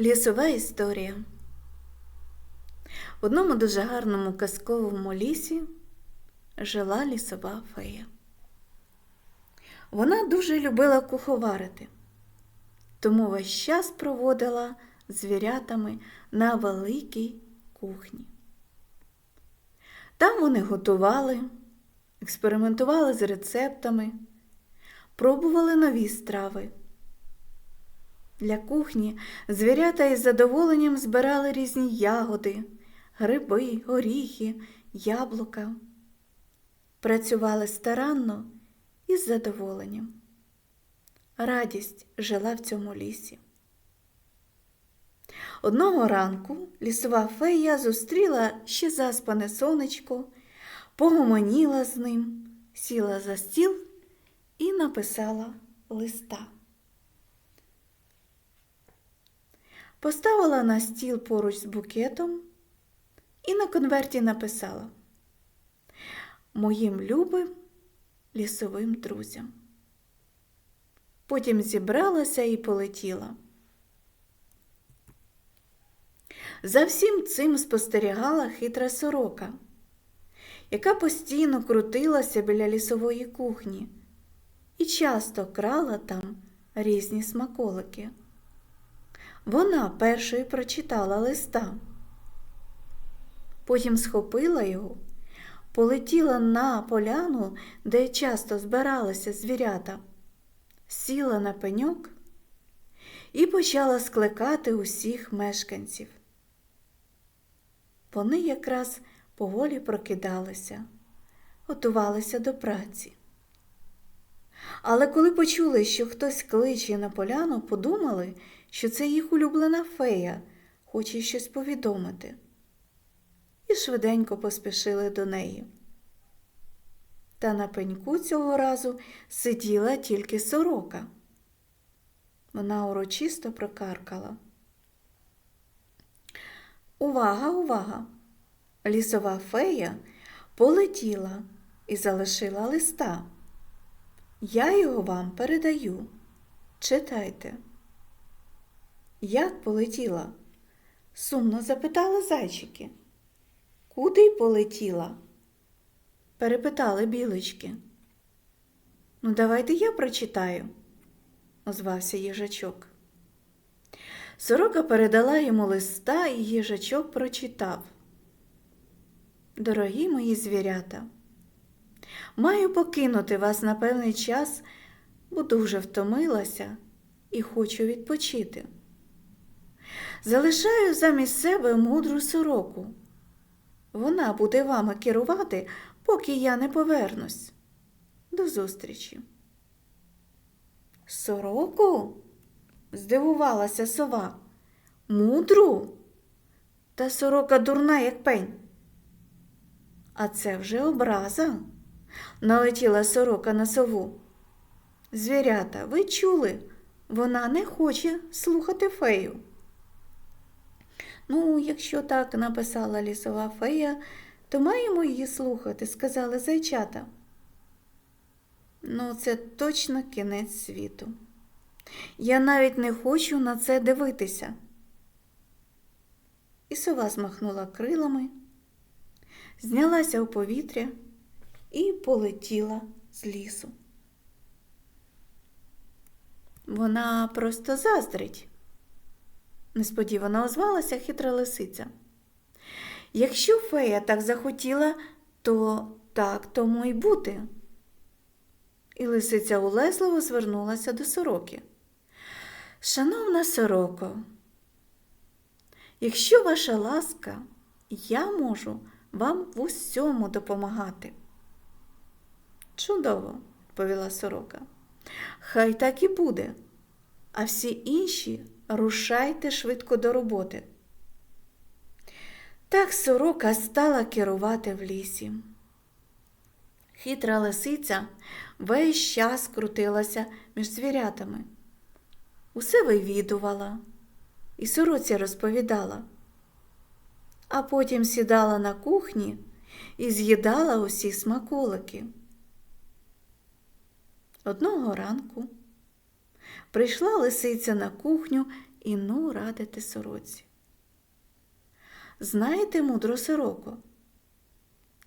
Лісова історія. В одному дуже гарному казковому лісі жила лісова фея. Вона дуже любила куховарити, тому весь час проводила звірятами на великій кухні. Там вони готували, експериментували з рецептами, пробували нові страви. Для кухні звірята із задоволенням збирали різні ягоди, гриби, горіхи, яблука. Працювали старанно і з задоволенням. Радість жила в цьому лісі. Одного ранку лісова фея зустріла ще заспане сонечко, погомоніла з ним, сіла за стіл і написала листа. Поставила на стіл поруч з букетом і на конверті написала Моїм любим лісовим друзям. Потім зібралася і полетіла. За всім цим спостерігала хитра сорока, яка постійно крутилася біля лісової кухні і часто крала там різні смаколики. Вона першою прочитала листа, потім схопила його, полетіла на поляну, де часто збиралися звірята, сіла на пеньок і почала скликати усіх мешканців. Вони якраз поволі прокидалися, готувалися до праці. Але коли почули, що хтось кличе на поляну, подумали, що це їх улюблена фея, хоче щось повідомити, і швиденько поспішили до неї. Та на пеньку цього разу сиділа тільки сорока. Вона урочисто прокаркала. Увага, увага! Лісова фея полетіла і залишила листа. Я його вам передаю. Читайте. Як полетіла? сумно запитали зайчики. Куди полетіла? перепитали білочки. Ну, давайте я прочитаю, озвався їжачок. Сорока передала йому листа, і їжачок прочитав. Дорогі мої звірята, маю покинути вас на певний час, бо дуже втомилася і хочу відпочити. Залишаю замість себе мудру сороку. Вона буде вами керувати, поки я не повернусь. До зустрічі. Сороку? здивувалася сова. Мудру? Та сорока дурна, як пень. А це вже образа, налетіла сорока на сову. Звірята, ви чули, вона не хоче слухати фею. Ну, якщо так написала лісова фея, то маємо її слухати, сказали зайчата. Ну, це точно кінець світу. Я навіть не хочу на це дивитися. І сова змахнула крилами, знялася у повітря і полетіла з лісу. Вона просто заздрить, несподівано озвалася хитра лисиця. Якщо фея так захотіла, то так тому й бути. І лисиця улесливо звернулася до сороки. Шановна сороко, якщо ваша ласка, я можу вам в усьому допомагати. Чудово, відповіла сорока. Хай так і буде, а всі інші рушайте швидко до роботи. Так сорока стала керувати в лісі. Хитра лисиця весь час крутилася між звірятами усе вивідувала і сороці розповідала, а потім сідала на кухні і з'їдала усі смаколики. Одного ранку прийшла лисиця на кухню і ну радити сороці. Знаєте, мудро сороко,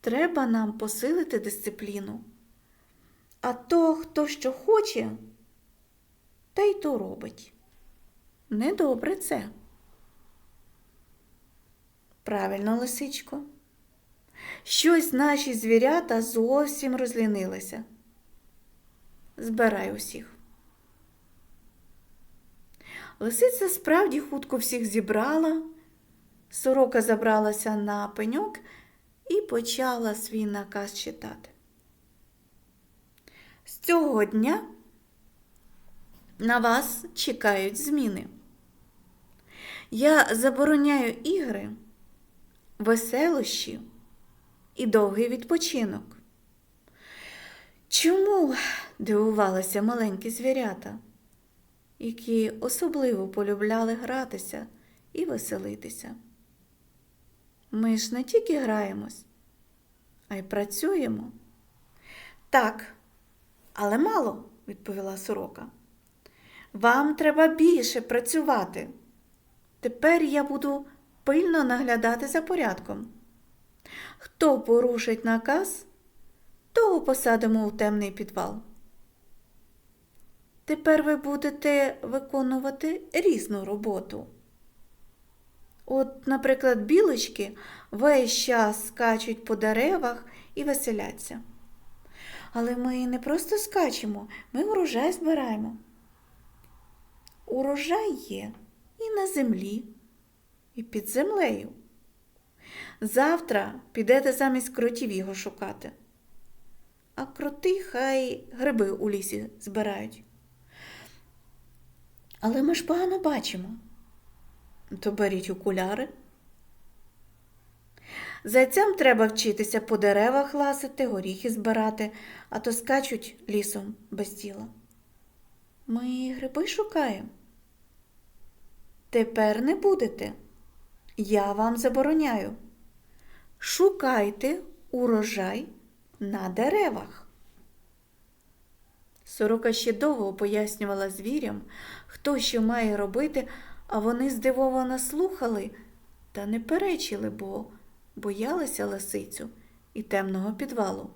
треба нам посилити дисципліну. А то, хто що хоче, та й то робить. Недобре це. Правильно, лисичко. Щось наші звірята зовсім розлінилися. Збирай усіх. Лисиця справді хутко всіх зібрала, сорока забралася на пеньок і почала свій наказ читати. З цього дня на вас чекають зміни. Я забороняю ігри, веселощі і довгий відпочинок. Чому дивувалися маленькі звірята, які особливо полюбляли гратися і веселитися? Ми ж не тільки граємось, а й працюємо. Так, але мало, відповіла сорока. Вам треба більше працювати. Тепер я буду пильно наглядати за порядком. Хто порушить наказ, того посадимо у темний підвал. Тепер ви будете виконувати різну роботу. От, наприклад, білочки весь час скачуть по деревах і веселяться. Але ми не просто скачемо, ми урожай збираємо. Урожай є і на землі, і під землею. Завтра підете замість кротів його шукати. А кроти хай гриби у лісі збирають. Але ми ж погано бачимо. То беріть окуляри. Зайцям треба вчитися по деревах ласити, горіхи збирати, а то скачуть лісом без тіла. Ми гриби шукаємо. Тепер не будете. Я вам забороняю. Шукайте урожай на деревах. Сорока ще довго пояснювала звірям, хто що має робити, а вони здивовано слухали та не перечили, бо боялися лисицю і темного підвалу.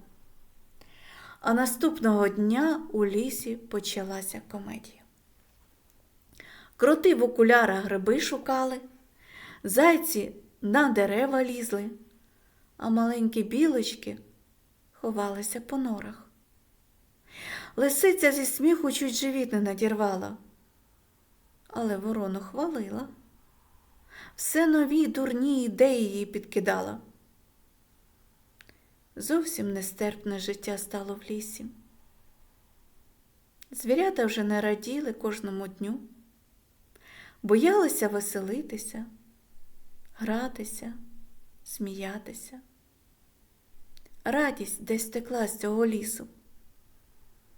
А наступного дня у лісі почалася комедія. Кроти в окулярах гриби шукали, зайці на дерева лізли, а маленькі білочки ховалися по норах. Лисиця зі сміху чуть живіт не надірвала, але ворону хвалила. Все нові дурні ідеї їй підкидала. Зовсім нестерпне життя стало в лісі. Звірята вже не раділи кожному дню, боялися веселитися, гратися, сміятися. Радість десь текла з цього лісу.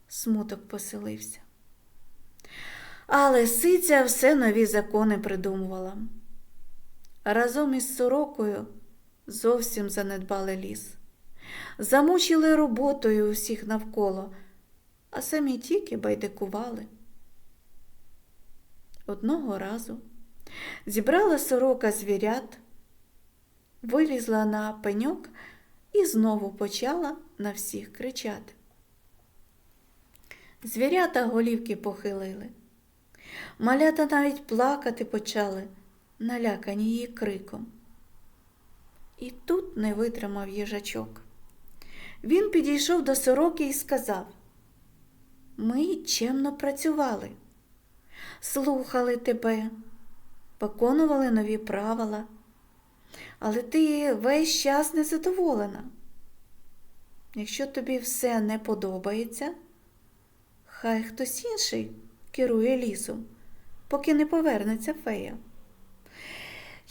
Смуток поселився. А лисиця все нові закони придумувала. Разом із сорокою зовсім занедбали ліс, замучили роботою усіх навколо, а самі тільки байдикували. Одного разу зібрала сорока звірят, вилізла на пеньок і знову почала на всіх кричати. Звірята голівки похилили. Малята навіть плакати почали, налякані її криком. І тут не витримав їжачок. Він підійшов до сороки і сказав: Ми чемно працювали, слухали тебе, виконували нові правила, але ти весь час незадоволена. Якщо тобі все не подобається, хай хтось інший керує лісом, поки не повернеться фея.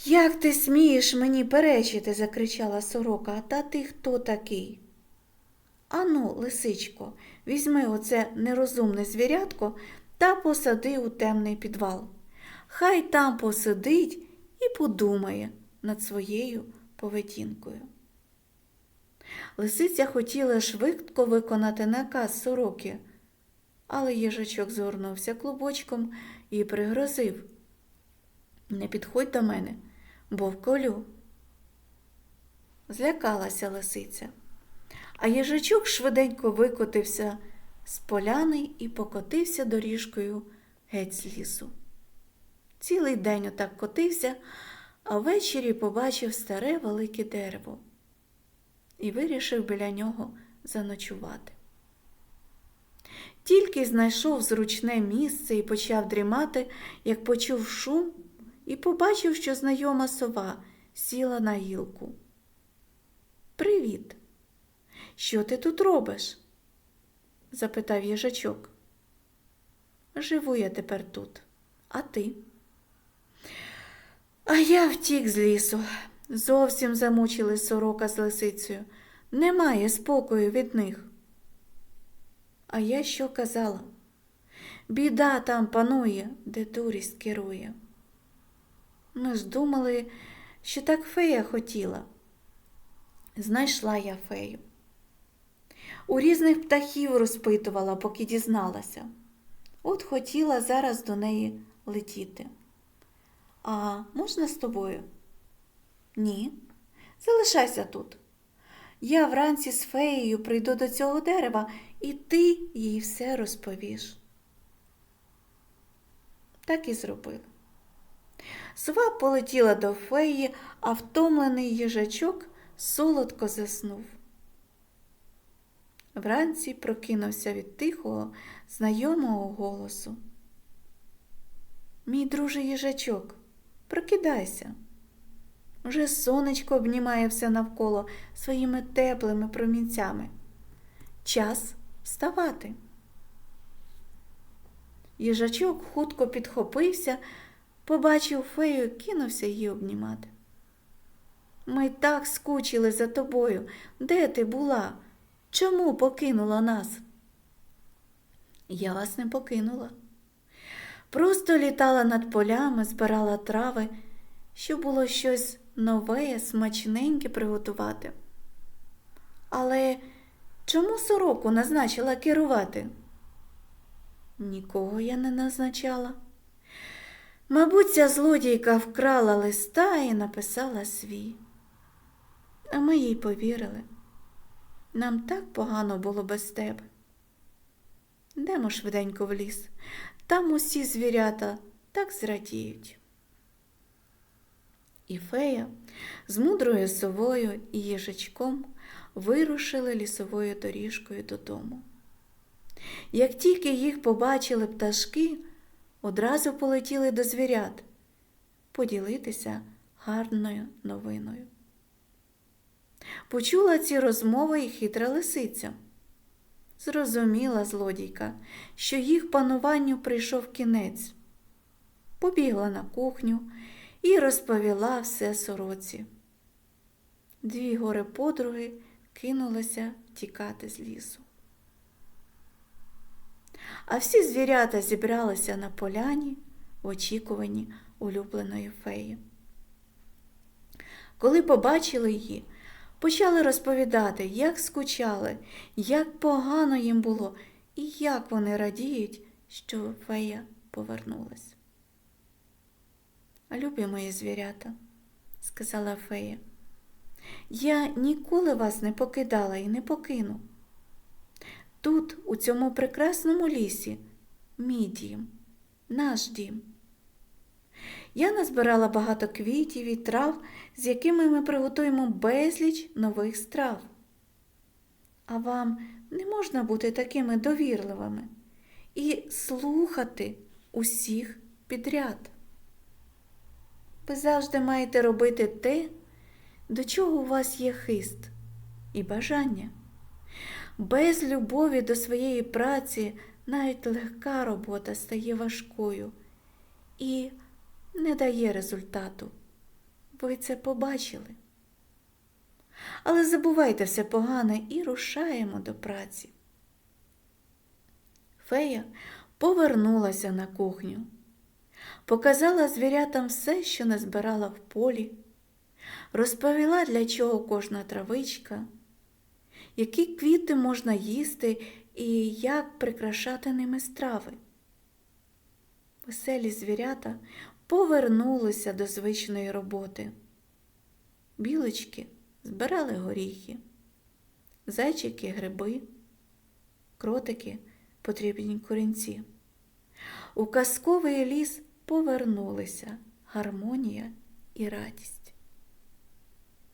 Як ти смієш мені перечити? закричала сорока, та ти хто такий? Ану, лисичко, візьми оце нерозумне звірятко та посади у темний підвал. Хай там посидить і подумає над своєю поведінкою. Лисиця хотіла швидко виконати наказ сороки, але їжачок згорнувся клубочком і пригрозив Не підходь до мене, бо вколю. Злякалася лисиця, а їжачок швиденько викотився з поляни і покотився доріжкою геть з лісу. Цілий день отак котився, а ввечері побачив старе велике дерево і вирішив біля нього заночувати. Тільки знайшов зручне місце і почав дрімати, як почув шум і побачив, що знайома сова сіла на гілку. Привіт. Що ти тут робиш? запитав їжачок. Живу я тепер тут, а ти? А я втік з лісу. Зовсім замучили сорока з лисицею. Немає спокою від них. А я що казала? Біда там панує, де дурість керує. Ми ж думали, що так фея хотіла. Знайшла я фею. У різних птахів розпитувала, поки дізналася. От хотіла зараз до неї летіти. А можна з тобою? Ні. Залишайся тут. Я вранці з феєю прийду до цього дерева, і ти їй все розповіш. Так і зробили. Сова полетіла до феї, а втомлений їжачок солодко заснув. Вранці прокинувся від тихого, знайомого голосу. Мій друже їжачок, прокидайся. Вже сонечко обнімає все навколо своїми теплими промінцями. Час вставати. Їжачок хутко підхопився, побачив фею, кинувся її обнімати. Ми так скучили за тобою. Де ти була? Чому покинула нас? Я вас не покинула. Просто літала над полями, збирала трави, щоб було щось нове, смачненьке приготувати. Але чому сороку назначила керувати? Нікого я не назначала. Мабуть, ця злодійка вкрала листа і написала свій. А ми їй повірили. Нам так погано було без тебе. Йдемо швиденько в ліс. Там усі звірята так зрадіють. І фея з мудрою совою і їжачком вирушили лісовою доріжкою додому. Як тільки їх побачили пташки, одразу полетіли до звірят поділитися гарною новиною. Почула ці розмови і хитра лисиця. Зрозуміла злодійка, що їх пануванню прийшов кінець. Побігла на кухню і розповіла все сороці. Дві гори подруги кинулися тікати з лісу. А всі звірята зібралися на поляні в очікуванні улюбленої феї. Коли побачили її, почали розповідати, як скучали, як погано їм було і як вони радіють, що фея повернулась. Любі мої звірята, сказала фея, я ніколи вас не покидала і не покину. Тут, у цьому прекрасному лісі, мій дім, наш дім. Я назбирала багато квітів і трав, з якими ми приготуємо безліч нових страв. А вам не можна бути такими довірливими і слухати усіх підряд. Ви завжди маєте робити те, до чого у вас є хист і бажання. Без любові до своєї праці навіть легка робота стає важкою і не дає результату. Ви це побачили. Але забувайте все погане і рушаємо до праці. Фея повернулася на кухню, показала звірятам все, що назбирала в полі, розповіла, для чого кожна травичка, які квіти можна їсти і як прикрашати ними страви. Веселі звірята повернулися до звичної роботи. Білочки збирали горіхи, зайчики гриби, кротики потрібні корінці. У казковий ліс повернулися гармонія і радість.